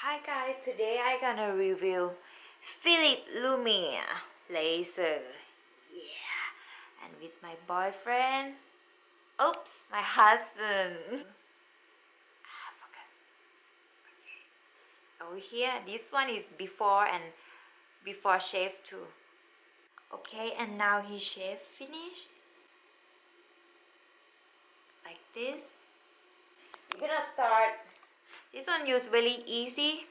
Hi guys, today I'm gonna review Philip Lumia laser. Yeah, and with my boyfriend. Oops, my husband. Ah, focus. Okay. Over here, this one is before and before shave too. Okay, and now he shave finish. Like this. We're gonna start this one use really easy.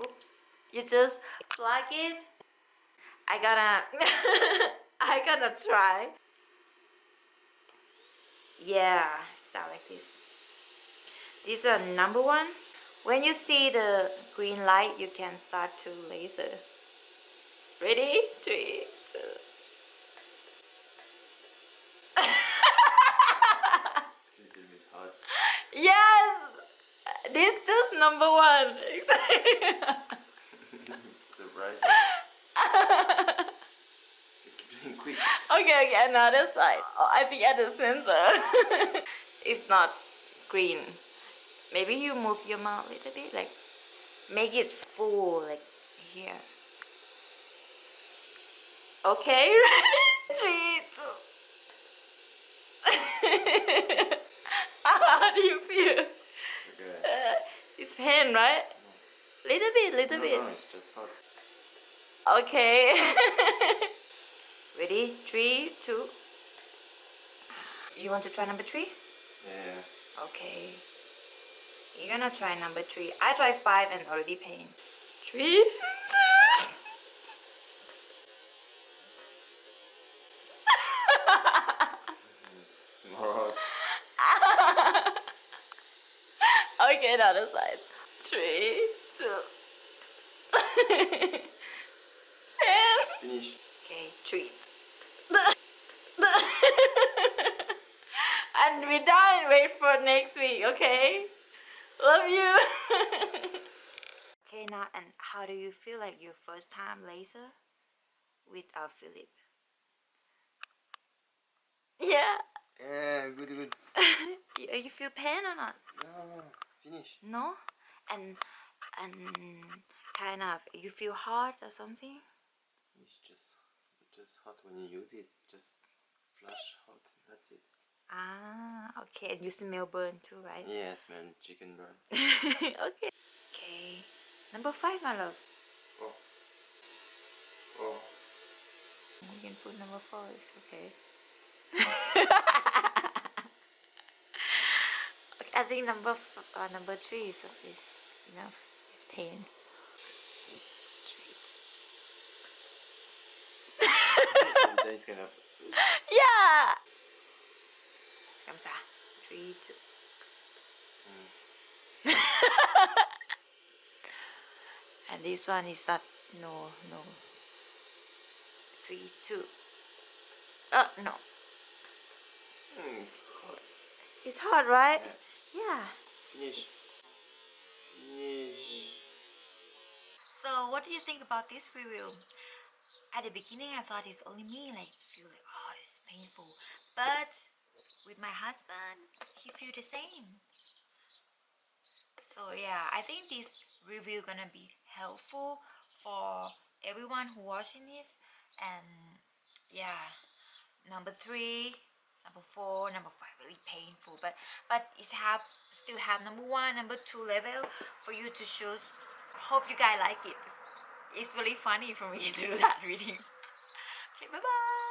Oops. You just plug it. I gotta I gotta try. Yeah sound like this. This is number one. When you see the green light you can start to laser. Ready? Three two It's a little bit hot. yes this just number one. So right. Keep doing quick. okay okay another side. Oh, I think at the center. It's not green. Maybe you move your mouth a little bit like make it full like here. Okay three two how do you feel It's okay. uh, it's pain right little bit little No, bit no, it's just hot. Okay. Ready? Three, two. You want to try number three? Yeah. Okay. You're gonna try number three. I tried five and already pain. Three, two. It's more hot. okay, another side. Three, two. and Finish. Okay, treat. and we're done. Wait for next week, okay? Love you. okay, now, and how do you feel like your first time laser with our Philip? Yeah. Yeah, good, good. you, you feel pain or not? No, finish. No? And and kind of you feel hot or something? It's just, just hot when you use it. Just flush hot. That's it. Ah, okay. And you smell burn too, right? Yes, smell chicken burn. okay. Okay. Number five, my love. Four. Four. You can put number four, it's okay. okay I think number f- uh, number three is, is enough. It's pain. Then it's gonna. Yeah! Kamsa. Three, two. and this one is not, no, no. Three, two. Uh, no. Mm, it's hot. It's hot, right? Yeah. Yeah. Finish. Finish. So, what do you think about this review? At the beginning, I thought it's only me, like, feel like, oh, it's painful. But with my husband, he feel the same. So yeah, I think this review gonna be helpful for everyone who watching this. And yeah, number three, number four, number five, really painful. But but it's have still have number one, number two level for you to choose. Hope you guys like it. It's really funny for me to do that reading. Okay, bye bye.